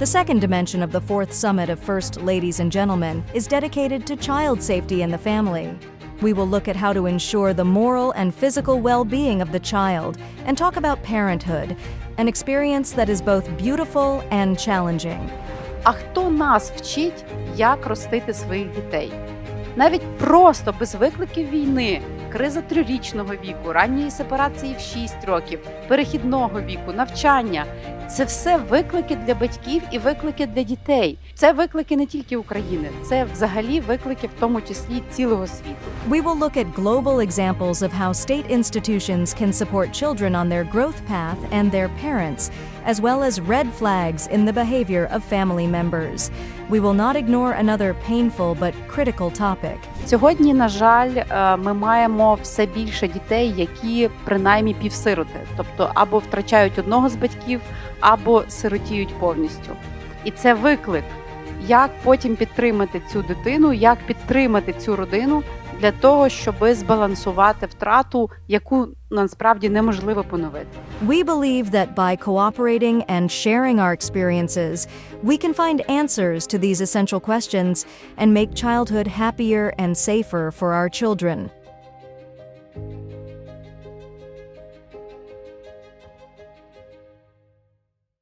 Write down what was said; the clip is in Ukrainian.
The second dimension of the fourth summit of First Ladies and Gentlemen is dedicated to child safety in the family. We will look at how to ensure the moral and physical well being of the child and talk about parenthood, an experience that is both beautiful and challenging. А хто нас вчить, як ростити своїх дітей? Навіть просто без викликів війни, криза трирічного віку, ранньої сепарації в 6 років, перехідного віку, навчання це все виклики для батьків і виклики для дітей. Це виклики не тільки України, це взагалі виклики, в тому числі цілого світу. We will look at global examples of how state institutions can support children on their growth path and their parents, as well as red flags in the behavior of family members. We will not ignore another painful but critical topic. Сьогодні, на жаль, е, ми маємо все більше дітей, які принаймні півсироти, тобто або втрачають одного з батьків, або сиротіють повністю. І це виклик, як потім підтримати цю дитину, як підтримати цю родину для того, щоб збалансувати втрату, яку насправді неможливо поновити. We believe that by cooperating and sharing our experiences, we can find answers to these essential questions and make childhood happier and safer for our children.